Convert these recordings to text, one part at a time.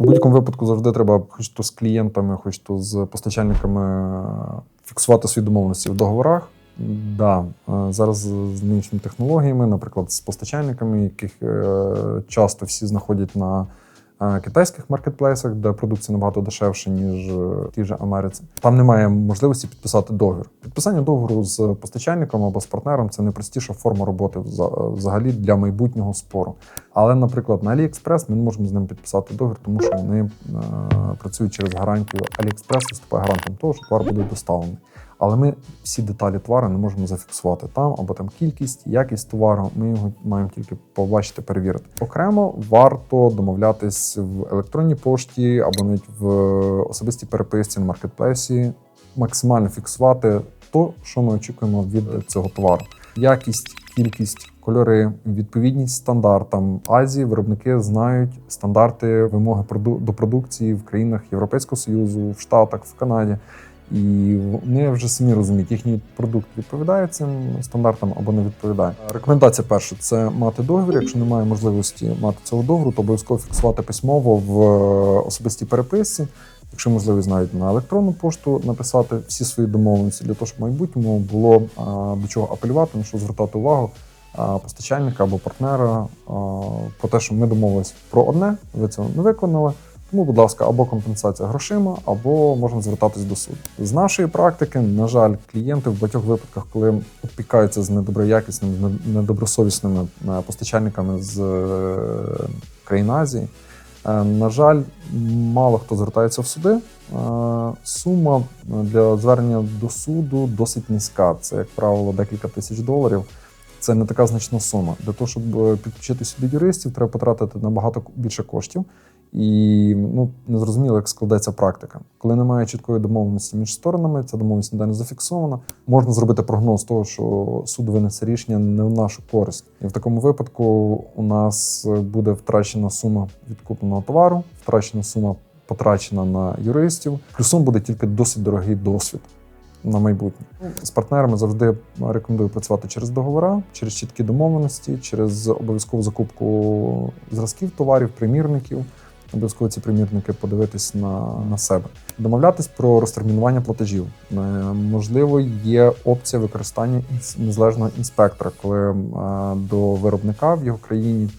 У будь-якому випадку завжди треба, хоч то з клієнтами, хоч то з постачальниками, е, фіксувати свої домовленості в договорах. Да, е, зараз з нинішніми технологіями, наприклад, з постачальниками, яких е, часто всі знаходять на китайських маркетплейсах, де продукція набагато дешевша, ніж е, в тій же Америці. Там немає можливості підписати договір. Підписання договору з постачальником або з партнером це найпростіша форма роботи вза- взагалі для майбутнього спору. Але, наприклад, на AliExpress ми не можемо з ним підписати договір, тому що вони е, працюють через гарантію. AliExpress виступає гарантом того, що товар буде доставлений. Але ми всі деталі товару не можемо зафіксувати там, або там кількість, якість товару. Ми його маємо тільки побачити, перевірити. Окремо варто домовлятись в електронній пошті або навіть в особистій переписці на маркетплейсі, максимально фіксувати то, що ми очікуємо від цього товару. Якість, кількість, кольори, відповідність стандартам. Азії виробники знають стандарти вимоги до продукції в країнах Європейського Союзу, в Штатах, в Канаді. І вони вже самі розуміють, їхній продукт відповідає цим стандартам або не відповідає. Рекомендація перша це мати договір. Якщо немає можливості мати цього договору, то обов'язково фіксувати письмово в особистій переписці. Якщо можливість навіть на електронну пошту написати всі свої домовленості для того, щоб в майбутньому було до чого апелювати, на що звертати увагу постачальника або партнера про те, що ми домовились про одне, ви це не виконали. Тому, будь ласка, або компенсація грошима, або можна звертатись до суду. З нашої практики, на жаль, клієнти в багатьох випадках, коли опікаються з недоброякісними, недобросовісними е, постачальниками з е, країн Азії, е, на жаль, мало хто звертається в суди. Сума для звернення до суду досить низька. Це, як правило, декілька тисяч доларів. Це не така значна сума. Для того, щоб підключити сюди юристів, треба потратити набагато більше коштів. І ну незрозуміло, як складеться практика. Коли немає чіткої домовленості між сторонами, ця домовленість не зафіксована. Можна зробити прогноз того, що суд винесе рішення не в нашу користь. І в такому випадку у нас буде втрачена сума відкупленого товару, втрачена сума потрачена на юристів. Плюсом буде тільки досить дорогий досвід. На майбутнє з партнерами завжди рекомендую працювати через договори, через чіткі домовленості, через обов'язкову закупку зразків товарів, примірників. Обов'язково ці примірники подивитись на, на себе. Домовлятись про розтермінування платежів. Е, Можливо, є опція використання незалежного інспектора, коли е, до виробника в його країні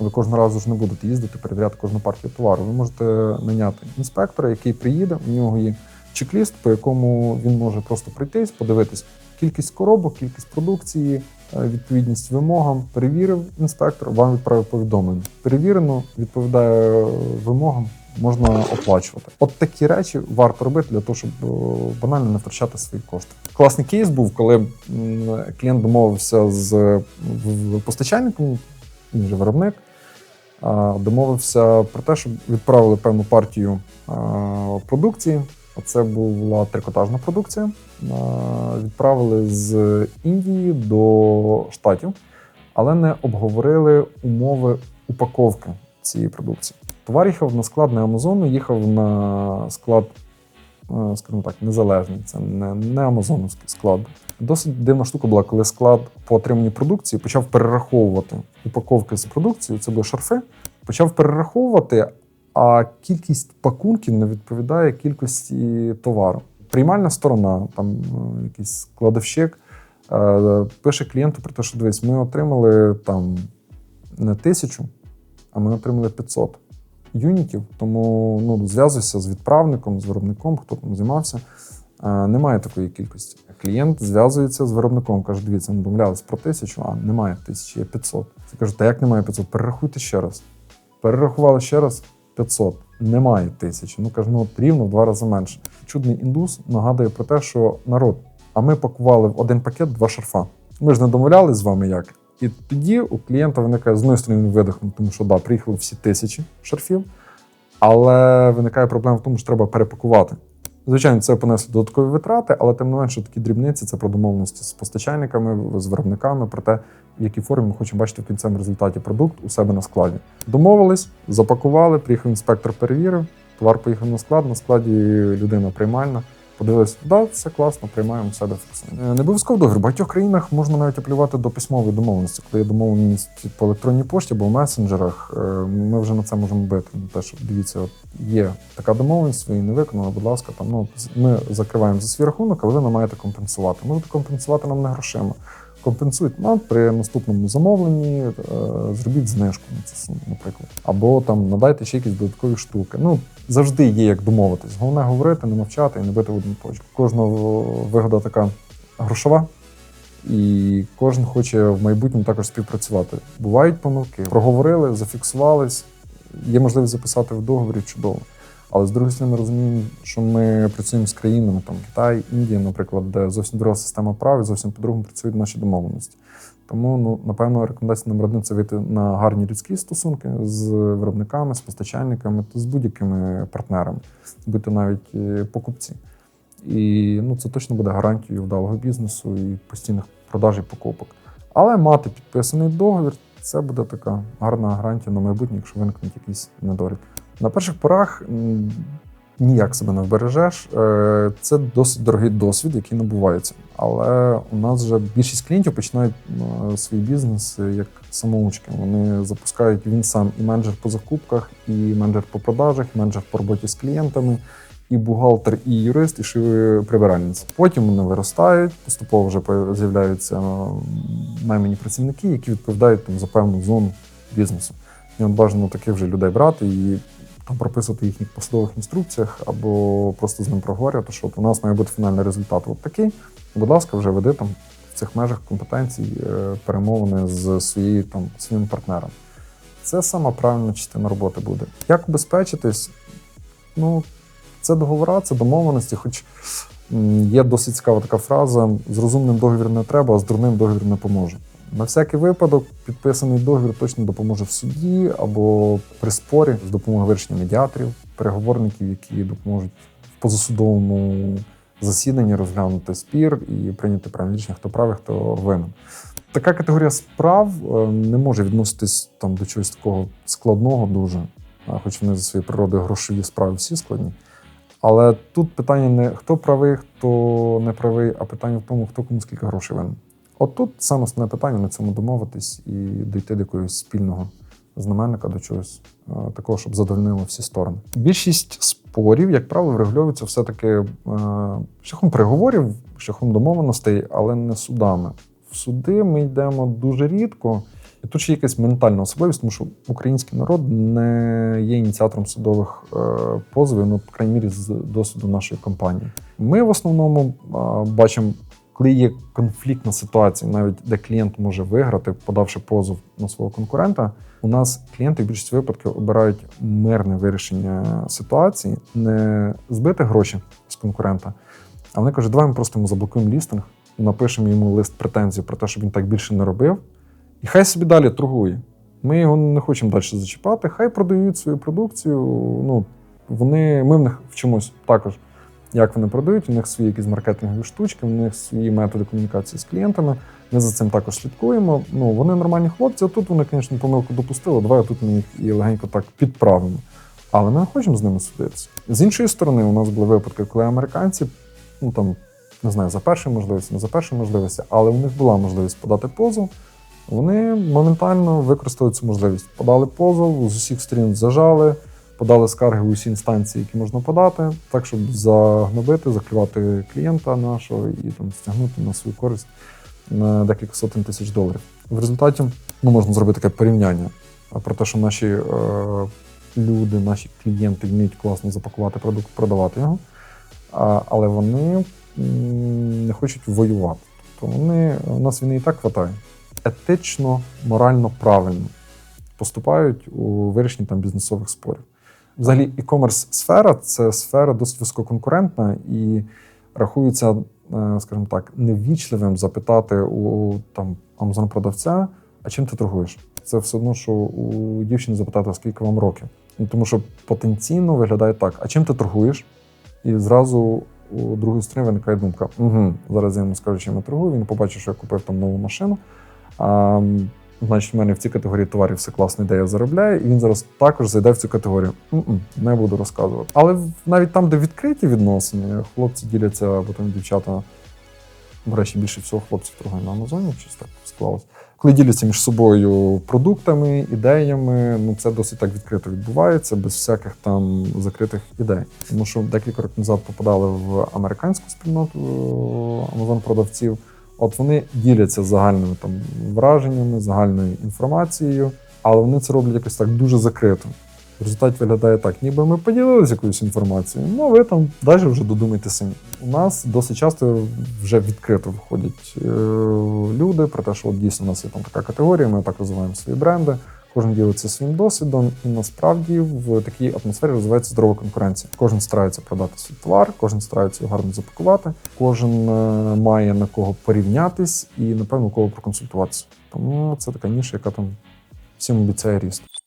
ви кожного разу ж не будете їздити, перевіряти кожну партію товару. Ви можете наняти інспектора, який приїде. У нього є чек-ліст, по якому він може просто пройтись, подивитись кількість коробок, кількість продукції, е, відповідність вимогам. Перевірив інспектор, вам відправив повідомлення. Перевірено, відповідає вимогам. Можна оплачувати. От такі речі варто робити для того, щоб е, банально не втрачати свої кошти. Класний кейс був, коли клієнт домовився з постачальником, він же виробник, домовився про те, щоб відправили певну партію продукції. А Це була трикотажна продукція. Відправили з Індії до Штатів, але не обговорили умови упаковки цієї продукції. Товар їхав на склад не Амазону, їхав на склад, е, скажімо так, незалежний. Це не, не Амазоновський склад. Досить дивна штука була, коли склад по отриманні продукції почав перераховувати упаковки з продукцією, це були шарфи, почав перераховувати, а кількість пакунків не відповідає кількості товару. Приймальна сторона, там е, якийсь складовщик, е, пише клієнту про те, що дивись, ми отримали там не тисячу, а ми отримали 500 юнітів. Тому ну, зв'язуйся з відправником, з виробником, хто там займався. Е, Немає такої кількості. Клієнт зв'язується з виробником, каже: дивіться, ми домовлялись про тисячу, а немає тисячі, є 500. Це каже, та як немає 500? Перерахуйте ще раз. Перерахували ще раз 500. Немає тисячі. Ну каже, ну от рівно в два рази менше. Чудний індус нагадує про те, що народ, а ми пакували в один пакет два шарфа. Ми ж не домовлялись з вами як. І тоді у клієнта виникає з одної сторони видихнув, тому що да, приїхали всі тисячі шарфів, але виникає проблема в тому, що треба перепакувати. Звичайно, це понесли додаткові витрати, але тим не менше такі дрібниці це про домовленості з постачальниками, з виробниками, про те, в якій формі ми хочемо бачити в кінцевому результаті продукт у себе на складі. Домовились, запакували, приїхав інспектор, перевірив, товар поїхав на склад. На складі людина приймальна подивилися, да, все класно, приймаємо в себе фіксуємо. Е, Не обов'язково договір. В багатьох країнах можна навіть апелювати до письмової домовленості, коли є домовленість по електронній пошті або в месенджерах. е, Ми вже на це можемо бити. Те, що дивіться, от є така домовленість, ви її не виконали, будь ласка, там ну ми закриваємо за свій рахунок, а ви нам маєте компенсувати. Можете компенсувати нам не грошима. Компенсують нам при наступному замовленні, е, зробіть знижку на цю наприклад. Або там надайте ще якісь додаткові штуки. Ну, завжди є як домовитись. Головне говорити, не мовчати і не бити в одну точку. Кожного вигода така грошова, і кожен хоче в майбутньому також співпрацювати. Бувають помилки, проговорили, зафіксувались, є можливість записати в договорі чудово. Але з другої сторони, ми розуміємо, що ми працюємо з країнами там Китай, Індія, наприклад, де зовсім друга система прав і зовсім по-другому працюють наші домовленості. Тому, ну, напевно, рекомендація номер один це вийти на гарні людські стосунки з виробниками, з постачальниками та з будь-якими партнерами, бути навіть е, покупці. І ну, це точно буде гарантією вдалого бізнесу і постійних продаж і покупок. Але мати підписаний договір це буде така гарна гарантія на майбутнє, якщо виникнуть якісь недоліки. На перших порах ніяк себе не вбережеш. Е, Це досить дорогий досвід, який набувається. Але у нас вже більшість клієнтів починають е, свій бізнес е, як самоучки. Вони запускають він сам і менеджер по закупках, і менеджер по продажах, і менеджер по роботі з клієнтами, і бухгалтер, і юрист, і ши- прибиральниця. Потім вони виростають, поступово вже з'являються м, наймані працівники, які відповідають там за певну зону бізнесу. І от бажано таких вже людей брати і там прописувати в їхніх посадових інструкціях, або просто з ним проговорювати, що от у нас має бути фінальний результат от такий. Будь ласка, вже веди там в цих межах компетенцій е, перемовини з своєю там своїм партнером. Це сама правильна частина роботи буде. Як убезпечитись? Ну, це договора, це домовленості, хоч є досить цікава така фраза: з розумним договір не треба, а з дурним договір не поможе. На всякий випадок підписаний договір точно допоможе в суді або при спорі з допомогою вирішення медіаторів, переговорників, які допоможуть в позасудовому засіданні розглянути спір і прийняти правильне рішення, хто правий, хто винен. Така категорія справ е, не може відноситись там до чогось такого складного дуже, хоч вони за своєю природою грошові справи всі складні. Але тут питання не хто правий, хто не правий, а питання в тому, хто кому скільки грошей винен. От тут саме основне питання на цьому домовитись і дійти до якогось спільного знаменника, до чогось е, такого, щоб задовольнило всі сторони. Більшість спорів, як правило, врегульовуються все-таки е, шляхом переговорів, шляхом домовленостей, але не судами. В суди ми йдемо дуже рідко. І тут ще якась ментальна особливість, тому що український народ не є ініціатором судових е, позовів, ну, по крайній мірі, з досвіду нашої компанії. Ми в основному бачимо, коли є конфліктна ситуація, навіть де клієнт може виграти, подавши позов на свого конкурента. У нас клієнти в більшості випадків обирають мирне вирішення ситуації, не збити гроші з конкурента, а вони кажуть, давай ми просто йому заблокуємо лістинг, напишемо йому лист претензій про те, щоб він так більше не робив. І хай собі далі торгує. Ми його не хочемо далі зачіпати, хай продають свою продукцію. Ну, вони, ми в них вчимось також, як вони продають, у них свої якісь маркетингові штучки, у них свої методи комунікації з клієнтами. Ми за цим також слідкуємо. Ну, вони нормальні хлопці, а тут вони, звісно, помилку допустили. Давай тут ми їх і легенько так підправимо. Але ми не хочемо з ними судитися. З іншої сторони, у нас були випадки, коли американці, ну там не знаю, за першої можливості, не за першої можливості, але у них була можливість подати позов. Вони моментально використали цю можливість. Подали позов, з усіх сторін зажали, подали скарги у всі інстанції, які можна подати, так, щоб загнобити, закривати клієнта нашого і там стягнути на свою користь на декілька сотень тисяч доларів. В результаті ну, можна зробити таке порівняння про те, що наші е, люди, наші клієнти вміють класно запакувати продукт, продавати його, а, але вони не хочуть воювати. Тобто вони у нас війни і так хватає етично, морально правильно поступають у вирішенні там бізнесових спорів. Взагалі, e-commerce сфера це сфера досить висококонкурентна і рахується, е, скажімо так, невічливим запитати у там Амазон-продавця, а чим ти торгуєш? Це все одно, що у дівчини запитати, скільки вам років. Ну, тому що потенційно виглядає так: а чим ти торгуєш? І зразу у другої сторони виникає думка: угу, зараз я йому скажу, чим я торгую. Він побачить, що я купив там нову машину. А, значить, в мене в цій категорії товарів все класно йде, я заробляю, і він зараз також зайде в цю категорію. М-м, не буду розказувати. Але навіть там, де відкриті відносини, хлопці діляться, або там дівчата, речі, більше всього хлопців торгує на Амазоні, щось так склалось. Коли діляться між собою продуктами, ідеями, ну це досить так відкрито відбувається, без всяких там закритих ідей. Тому що декілька років назад попадали в американську спільноту Amazon продавців. От вони діляться загальними там враженнями, загальною інформацією, але вони це роблять якось так дуже закрито. В результаті виглядає так, ніби ми поділилися якоюсь інформацією, ну ви там далі вже додумайте самі. У нас досить часто вже відкрито виходять е, люди про те, що от дійсно у нас є там така категорія, ми так розвиваємо свої бренди. Кожен ділиться своїм досвідом, і насправді в такій атмосфері розвивається здорова конкуренція. Кожен старається продати свій товар, кожен старається його гарно запакувати, кожен е, має на кого порівнятись і, напевно, кого проконсультуватися. Тому це така ніша, яка там всім обіцяє ріст.